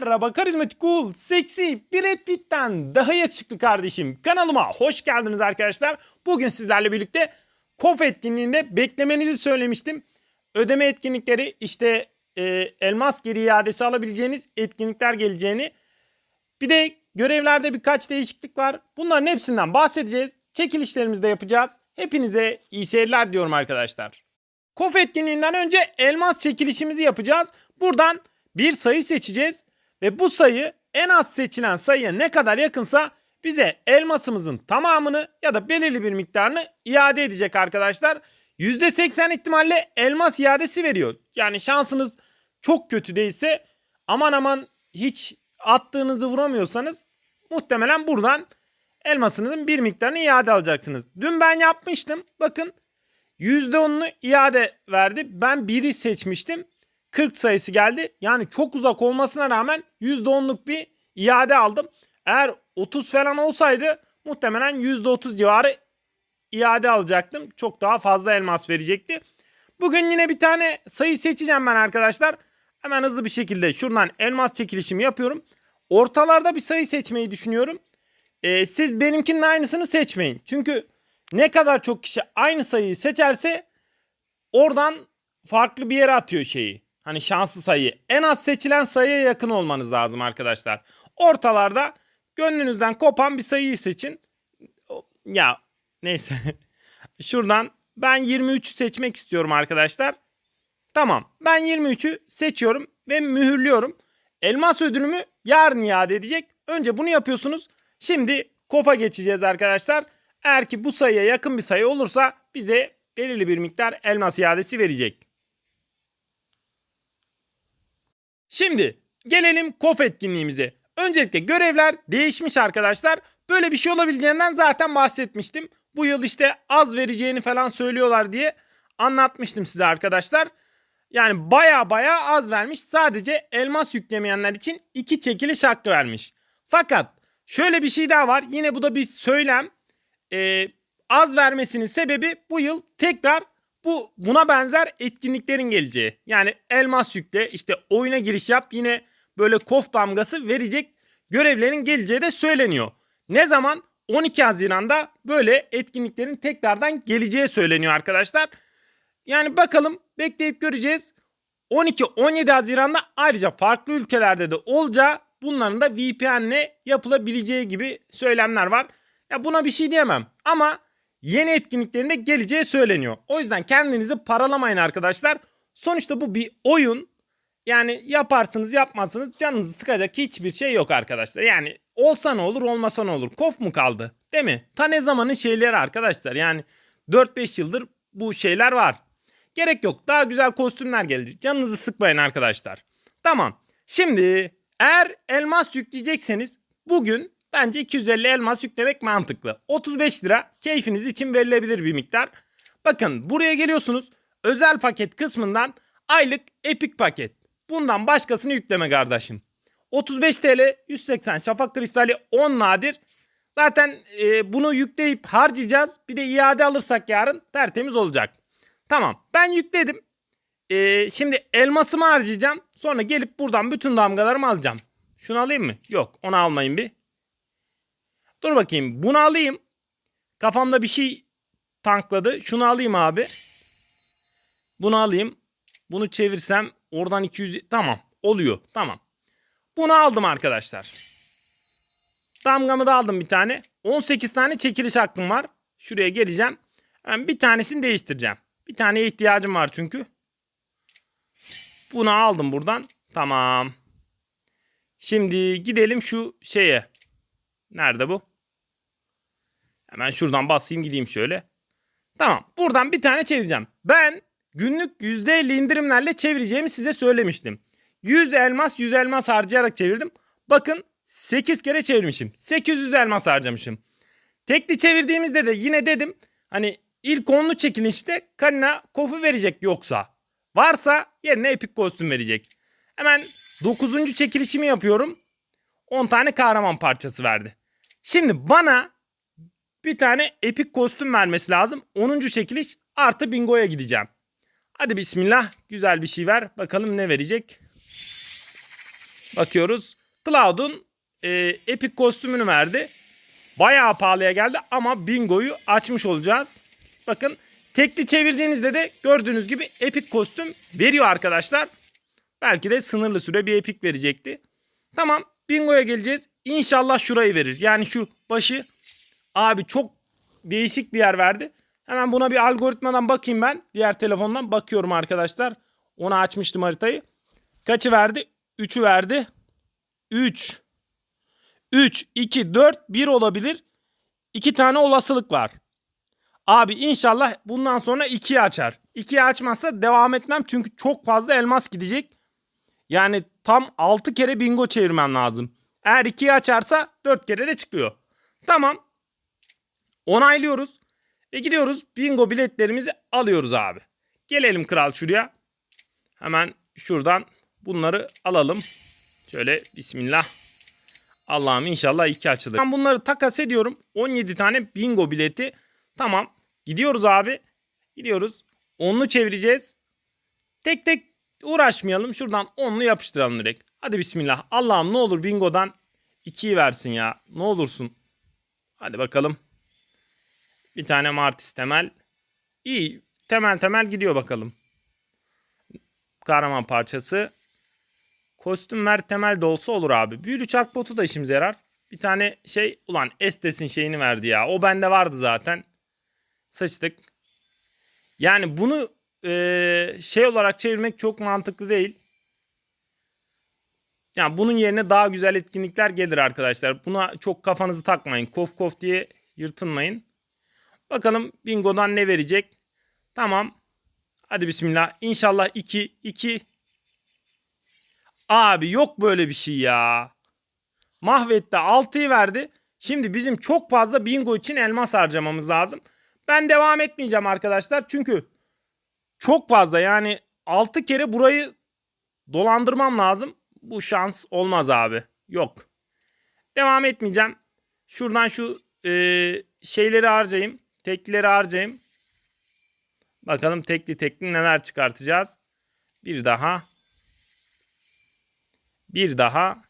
Merhaba karizmatik, cool, seksi, Brad Pitt'ten daha yakışıklı kardeşim. Kanalıma hoş geldiniz arkadaşlar. Bugün sizlerle birlikte KOF etkinliğinde beklemenizi söylemiştim. Ödeme etkinlikleri işte e, elmas geri iadesi alabileceğiniz etkinlikler geleceğini. Bir de görevlerde birkaç değişiklik var. Bunların hepsinden bahsedeceğiz. Çekilişlerimizi de yapacağız. Hepinize iyi seyirler diyorum arkadaşlar. KOF etkinliğinden önce elmas çekilişimizi yapacağız. Buradan bir sayı seçeceğiz ve bu sayı en az seçilen sayıya ne kadar yakınsa bize elmasımızın tamamını ya da belirli bir miktarını iade edecek arkadaşlar. %80 ihtimalle elmas iadesi veriyor. Yani şansınız çok kötü değilse aman aman hiç attığınızı vuramıyorsanız muhtemelen buradan elmasınızın bir miktarını iade alacaksınız. Dün ben yapmıştım. Bakın %10'unu iade verdi. Ben 1'i seçmiştim. 40 sayısı geldi. Yani çok uzak olmasına rağmen %10'luk bir iade aldım. Eğer 30 falan olsaydı muhtemelen %30 civarı iade alacaktım. Çok daha fazla elmas verecekti. Bugün yine bir tane sayı seçeceğim ben arkadaşlar. Hemen hızlı bir şekilde şuradan elmas çekilişimi yapıyorum. Ortalarda bir sayı seçmeyi düşünüyorum. Ee, siz benimkinin aynısını seçmeyin. Çünkü ne kadar çok kişi aynı sayıyı seçerse oradan farklı bir yere atıyor şeyi. Hani şanslı sayı. En az seçilen sayıya yakın olmanız lazım arkadaşlar. Ortalarda gönlünüzden kopan bir sayıyı seçin. Ya neyse. Şuradan ben 23'ü seçmek istiyorum arkadaşlar. Tamam. Ben 23'ü seçiyorum ve mühürlüyorum. Elmas ödülümü yarın iade edecek. Önce bunu yapıyorsunuz. Şimdi kofa geçeceğiz arkadaşlar. Eğer ki bu sayıya yakın bir sayı olursa bize belirli bir miktar elmas iadesi verecek. Şimdi gelelim KOF etkinliğimize. Öncelikle görevler değişmiş arkadaşlar. Böyle bir şey olabileceğinden zaten bahsetmiştim. Bu yıl işte az vereceğini falan söylüyorlar diye anlatmıştım size arkadaşlar. Yani baya baya az vermiş. Sadece elmas yüklemeyenler için iki çekiliş hakkı vermiş. Fakat şöyle bir şey daha var. Yine bu da bir söylem. Ee, az vermesinin sebebi bu yıl tekrar bu buna benzer etkinliklerin geleceği. Yani elmas yükle işte oyuna giriş yap yine böyle kof damgası verecek görevlerin geleceği de söyleniyor. Ne zaman? 12 Haziran'da böyle etkinliklerin tekrardan geleceği söyleniyor arkadaşlar. Yani bakalım bekleyip göreceğiz. 12-17 Haziran'da ayrıca farklı ülkelerde de olacağı bunların da VPN'le yapılabileceği gibi söylemler var. Ya buna bir şey diyemem ama yeni etkinliklerinde geleceği söyleniyor. O yüzden kendinizi paralamayın arkadaşlar. Sonuçta bu bir oyun. Yani yaparsınız yapmazsınız canınızı sıkacak hiçbir şey yok arkadaşlar. Yani olsa ne olur olmasa ne olur. Kof mu kaldı? Değil mi? Ta ne zamanın şeyleri arkadaşlar. Yani 4-5 yıldır bu şeyler var. Gerek yok. Daha güzel kostümler geldi. Canınızı sıkmayın arkadaşlar. Tamam. Şimdi eğer elmas yükleyecekseniz bugün bence 250 elmas yüklemek mantıklı. 35 lira keyfiniz için verilebilir bir miktar. Bakın buraya geliyorsunuz. Özel paket kısmından aylık epik paket. Bundan başkasını yükleme kardeşim. 35 TL 180 şafak kristali 10 nadir. Zaten e, bunu yükleyip harcayacağız. Bir de iade alırsak yarın tertemiz olacak. Tamam ben yükledim. E, şimdi elmasımı harcayacağım. Sonra gelip buradan bütün damgalarımı alacağım. Şunu alayım mı? Yok onu almayın bir. Dur bakayım bunu alayım. Kafamda bir şey tankladı. Şunu alayım abi. Bunu alayım. Bunu çevirsem oradan 200 tamam oluyor tamam. Bunu aldım arkadaşlar. Damgamı da aldım bir tane. 18 tane çekiliş hakkım var. Şuraya geleceğim. Ben bir tanesini değiştireceğim. Bir taneye ihtiyacım var çünkü. Bunu aldım buradan. Tamam. Şimdi gidelim şu şeye. Nerede bu? Hemen şuradan basayım gideyim şöyle. Tamam. Buradan bir tane çevireceğim. Ben günlük %50 indirimlerle çevireceğimi size söylemiştim. 100 elmas 100 elmas harcayarak çevirdim. Bakın 8 kere çevirmişim. 800 elmas harcamışım. Tekli çevirdiğimizde de yine dedim hani ilk onlu çekilişte Karina kofu verecek yoksa. Varsa yerine epik kostüm verecek. Hemen 9. çekilişimi yapıyorum. 10 tane kahraman parçası verdi. Şimdi bana bir tane epik kostüm vermesi lazım. 10. çekiliş artı bingoya gideceğim. Hadi bismillah güzel bir şey ver. Bakalım ne verecek. Bakıyoruz. Cloud'un e, Epic kostümünü verdi. Bayağı pahalıya geldi ama bingoyu açmış olacağız. Bakın tekli çevirdiğinizde de gördüğünüz gibi Epic kostüm veriyor arkadaşlar. Belki de sınırlı süre bir Epic verecekti. Tamam bingoya geleceğiz. İnşallah şurayı verir. Yani şu başı abi çok değişik bir yer verdi. Hemen buna bir algoritmadan bakayım ben. Diğer telefondan bakıyorum arkadaşlar. Ona açmıştım haritayı. Kaçı verdi? 3'ü verdi. 3. 3, 2, 4, 1 olabilir. 2 tane olasılık var. Abi inşallah bundan sonra 2'yi açar. 2'yi açmazsa devam etmem çünkü çok fazla elmas gidecek. Yani tam 6 kere bingo çevirmem lazım. Eğer 2'yi açarsa 4 kere de çıkıyor. Tamam. Onaylıyoruz. Ve gidiyoruz bingo biletlerimizi alıyoruz abi. Gelelim kral şuraya. Hemen şuradan bunları alalım. Şöyle bismillah. Allah'ım inşallah iki açılır. Ben bunları takas ediyorum. 17 tane bingo bileti. Tamam. Gidiyoruz abi. Gidiyoruz. Onlu çevireceğiz. Tek tek uğraşmayalım. Şuradan onlu yapıştıralım direkt. Hadi bismillah. Allah'ım ne olur bingodan 2'yi versin ya. Ne olursun. Hadi bakalım. Bir tane Martis temel. İyi. Temel temel gidiyor bakalım. Kahraman parçası. Kostüm ver temel de olsa olur abi. Büyülü çark botu da işimize yarar. Bir tane şey ulan Estes'in şeyini verdi ya. O bende vardı zaten. Sıçtık. Yani bunu şey olarak çevirmek çok mantıklı değil. Yani bunun yerine daha güzel etkinlikler gelir arkadaşlar. Buna çok kafanızı takmayın. Kof kof diye yırtınmayın. Bakalım bingodan ne verecek. Tamam. Hadi bismillah. İnşallah 2 2 Abi yok böyle bir şey ya. Mahvetti 6'yı verdi. Şimdi bizim çok fazla bingo için elmas harcamamız lazım. Ben devam etmeyeceğim arkadaşlar. Çünkü çok fazla yani 6 kere burayı dolandırmam lazım. Bu şans olmaz abi. Yok. Devam etmeyeceğim. Şuradan şu e, şeyleri harcayayım. Teklileri harcayayım. Bakalım tekli tekli neler çıkartacağız. Bir daha. Bir daha.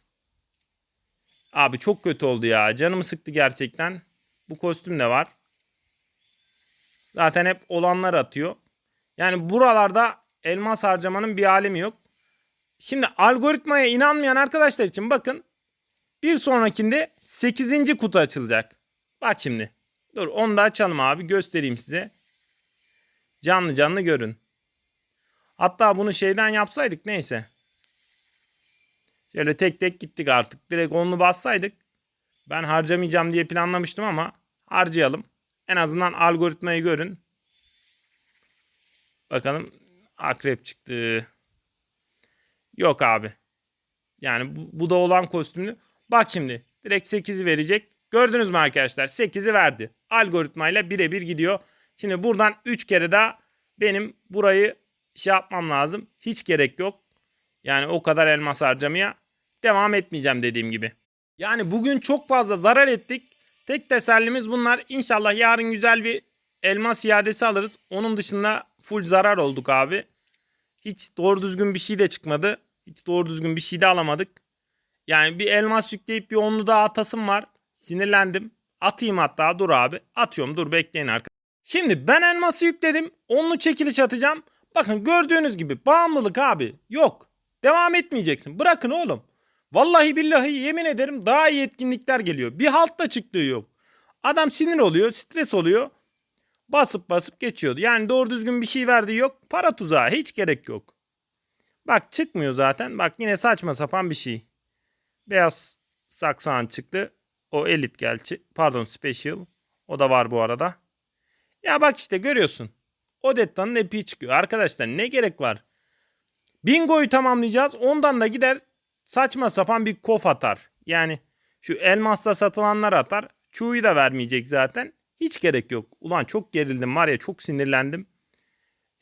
Abi çok kötü oldu ya. Canımı sıktı gerçekten. Bu kostüm de var. Zaten hep olanlar atıyor. Yani buralarda elmas harcamanın bir alemi yok. Şimdi algoritmaya inanmayan arkadaşlar için bakın. Bir sonrakinde 8. kutu açılacak. Bak şimdi. Dur onu da açalım abi. Göstereyim size. Canlı canlı görün. Hatta bunu şeyden yapsaydık neyse. Şöyle tek tek gittik artık. Direkt onlu bassaydık. Ben harcamayacağım diye planlamıştım ama harcayalım. En azından algoritmayı görün. Bakalım akrep çıktı. Yok abi. Yani bu, bu da olan kostümlü. Bak şimdi direkt 8'i verecek. Gördünüz mü arkadaşlar? 8'i verdi. Algoritmayla birebir gidiyor. Şimdi buradan 3 kere daha benim burayı şey yapmam lazım. Hiç gerek yok. Yani o kadar elmas harcamaya devam etmeyeceğim dediğim gibi. Yani bugün çok fazla zarar ettik. Tek tesellimiz bunlar. İnşallah yarın güzel bir elmas iadesi alırız. Onun dışında full zarar olduk abi. Hiç doğru düzgün bir şey de çıkmadı. Hiç doğru düzgün bir şey de alamadık. Yani bir elmas yükleyip bir onlu daha atasım var. Sinirlendim. Atayım hatta dur abi. Atıyorum dur bekleyin arkadaşlar. Şimdi ben elması yükledim. Onlu çekiliş atacağım. Bakın gördüğünüz gibi bağımlılık abi yok. Devam etmeyeceksin. Bırakın oğlum. Vallahi billahi yemin ederim daha iyi etkinlikler geliyor. Bir halt da çıktığı yok. Adam sinir oluyor, stres oluyor. Basıp basıp geçiyordu. Yani doğru düzgün bir şey verdi yok. Para tuzağı hiç gerek yok. Bak çıkmıyor zaten. Bak yine saçma sapan bir şey. Beyaz saksan çıktı. O elit gelçi. Pardon special. O da var bu arada. Ya bak işte görüyorsun. Odetta'nın epiği çıkıyor. Arkadaşlar ne gerek var? Bingo'yu tamamlayacağız. Ondan da gider saçma sapan bir kof atar. Yani şu elmasla satılanlar atar. Çuğ'u da vermeyecek zaten. Hiç gerek yok. Ulan çok gerildim var ya çok sinirlendim.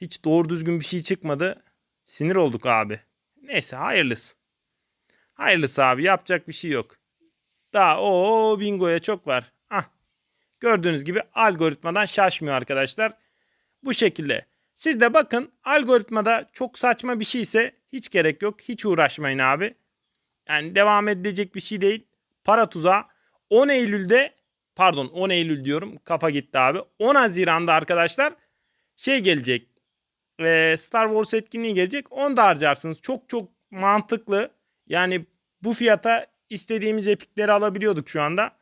Hiç doğru düzgün bir şey çıkmadı. Sinir olduk abi. Neyse hayırlısı. Hayırlısı abi yapacak bir şey yok. Daha o bingoya çok var. Ah. Gördüğünüz gibi algoritmadan şaşmıyor arkadaşlar. Bu şekilde. Siz de bakın algoritmada çok saçma bir şeyse hiç gerek yok. Hiç uğraşmayın abi. Yani devam edilecek bir şey değil. Para tuzağı 10 Eylül'de pardon 10 Eylül diyorum kafa gitti abi. 10 Haziran'da arkadaşlar şey gelecek. Ee, Star Wars etkinliği gelecek. Onu da harcarsınız. Çok çok mantıklı. Yani bu fiyata istediğimiz epikleri alabiliyorduk şu anda.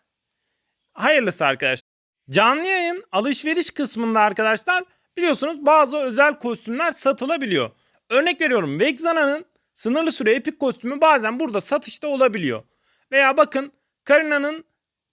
Hayırlısı arkadaşlar. Canlı yayın alışveriş kısmında arkadaşlar biliyorsunuz bazı özel kostümler satılabiliyor. Örnek veriyorum Vexana'nın sınırlı süre epik kostümü bazen burada satışta olabiliyor. Veya bakın Karina'nın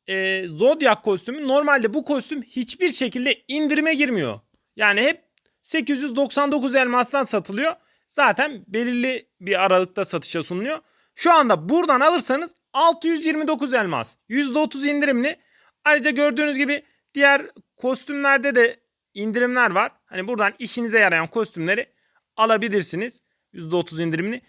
e, Zodiac kostümü normalde bu kostüm hiçbir şekilde indirime girmiyor. Yani hep 899 elmastan satılıyor. Zaten belirli bir aralıkta satışa sunuluyor. Şu anda buradan alırsanız 629 elmas. %30 indirimli. Ayrıca gördüğünüz gibi diğer kostümlerde de indirimler var. Hani buradan işinize yarayan kostümleri alabilirsiniz. %30 indirimli.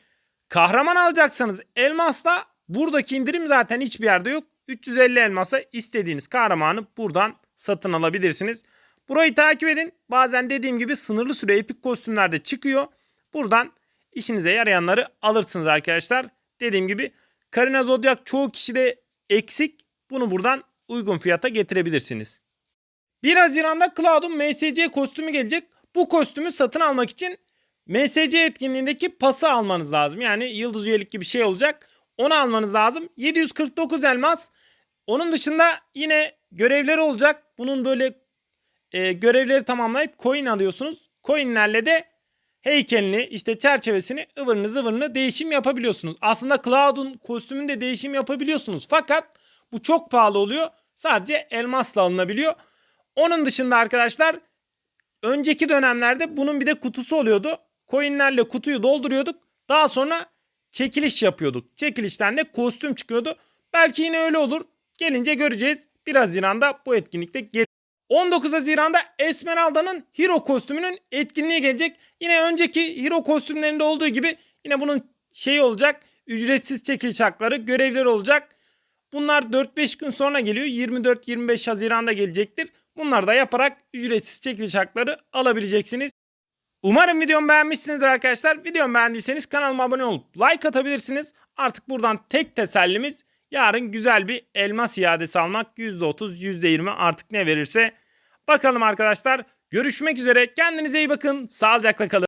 Kahraman alacaksanız elmasla buradaki indirim zaten hiçbir yerde yok. 350 elmasa istediğiniz kahramanı buradan satın alabilirsiniz. Burayı takip edin. Bazen dediğim gibi sınırlı süre epik kostümlerde çıkıyor. Buradan işinize yarayanları alırsınız arkadaşlar. Dediğim gibi Karina Zodiac çoğu kişide eksik. Bunu buradan uygun fiyata getirebilirsiniz. 1 Haziran'da Cloud'un MSC kostümü gelecek. Bu kostümü satın almak için MSC etkinliğindeki pası almanız lazım. Yani yıldız üyelik gibi bir şey olacak. Onu almanız lazım. 749 elmas. Onun dışında yine görevleri olacak. Bunun böyle e, görevleri tamamlayıp coin alıyorsunuz. Coinlerle de heykelini işte çerçevesini ıvırını zıvırını değişim yapabiliyorsunuz. Aslında Cloud'un kostümünde değişim yapabiliyorsunuz. Fakat bu çok pahalı oluyor. Sadece elmasla alınabiliyor. Onun dışında arkadaşlar önceki dönemlerde bunun bir de kutusu oluyordu. Coinlerle kutuyu dolduruyorduk. Daha sonra çekiliş yapıyorduk. Çekilişten de kostüm çıkıyordu. Belki yine öyle olur. Gelince göreceğiz. 1 Haziran'da bu etkinlikte gel 19 Haziran'da Esmeralda'nın Hero kostümünün etkinliği gelecek. Yine önceki Hero kostümlerinde olduğu gibi yine bunun şey olacak. Ücretsiz çekiliş hakları, görevleri olacak. Bunlar 4-5 gün sonra geliyor. 24-25 Haziran'da gelecektir. Bunları da yaparak ücretsiz çekiliş hakları alabileceksiniz. Umarım videomu beğenmişsinizdir arkadaşlar. Videomu beğendiyseniz kanalıma abone olup like atabilirsiniz. Artık buradan tek tesellimiz yarın güzel bir elmas iadesi almak. %30, %20 artık ne verirse. Bakalım arkadaşlar. Görüşmek üzere. Kendinize iyi bakın. Sağlıcakla kalın.